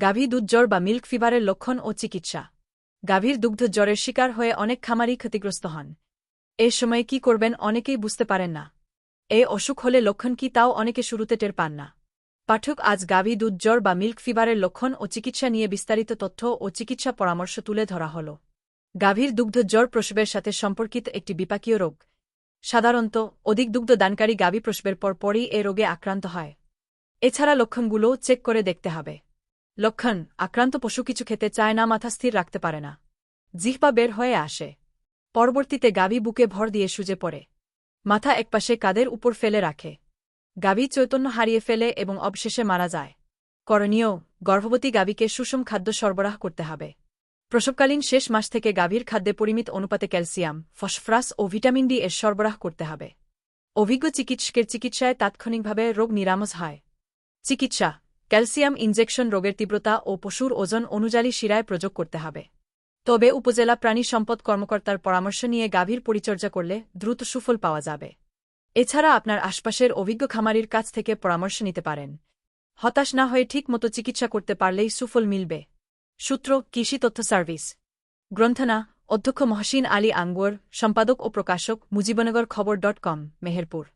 গাভী দুধ জ্বর বা মিল্ক ফিভারের লক্ষণ ও চিকিৎসা। গাভীর দুগ্ধ জ্বরের শিকার হয়ে অনেক খামারই ক্ষতিগ্রস্ত হন। এ সময়ে কি করবেন অনেকেই বুঝতে পারেন না। এ অসুখ হলে লক্ষণ কি তাও অনেকে শুরুতে টের পান না। পাঠক আজ গাভী দুধ জ্বর বা মিল্ক ফিভারের লক্ষণ ও চিকিৎসা নিয়ে বিস্তারিত তথ্য ও চিকিৎসা পরামর্শ তুলে ধরা হল। গাভীর দুগ্ধ জ্বর প্রসবের সাথে সম্পর্কিত একটি বিপাকীয় রোগ। সাধারণত, অধিক দুগ্ধ দানকারী গাভী প্রসবের পর পরই এ রোগে আক্রান্ত হয়। এছাড়া লক্ষণগুলোও চেক করে দেখতে হবে। লক্ষণ, আক্রান্ত পশু কিছু খেতে চায় না, মাথা স্থির রাখতে পারে না। জিহ্বা বের হয়ে আসে। পরবর্তীতে গাভী বুকে ভর দিয়ে সুজে পড়ে। মাথা একপাশে কাদের উপর ফেলে রাখে। গাভী চৈতন্য হারিয়ে ফেলে এবং অবশেষে মারা যায়। করণীয়, গর্ভবতী গাভীকে সুষম খাদ্য সরবরাহ করতে হবে। প্রসবকালীন শেষ মাস থেকে গাভীর খাদ্যে পরিমিত অনুপাতে ক্যালসিয়াম, ফসফরাস ও ভিটামিন ডি এর সরবরাহ করতে হবে। অভিজ্ঞ চিকিৎসকের চিকিৎসায় তাৎক্ষণিকভাবে রোগ নিরামজ হয়। চিকিৎসা ক্যালসিয়াম ইনজেকশন রোগের তীব্রতা ও পশুর ওজন অনুযায়ী শিরায় প্রযোগ করতে হবে। তবে উপজেলা প্রাণী সম্পদ কর্মকর্তার পরামর্শ নিয়ে গাভীর পরিচর্যা করলে দ্রুত সুফল পাওয়া যাবে। এছাড়া আপনার আশপাশের অভিজ্ঞ খামারির কাছ থেকে পরামর্শ নিতে পারেন। হতাশ না হয়ে ঠিক মতো চিকিৎসা করতে পারলেই সুফল মিলবে। সূত্র, কৃষি তথ্য সার্ভিস। গ্রন্থনা, অধ্যক্ষ মহসিন আলী আঙ্গুর, সম্পাদক ও প্রকাশক মুজিবনগর খবর ডট কম, মেহেরপুর।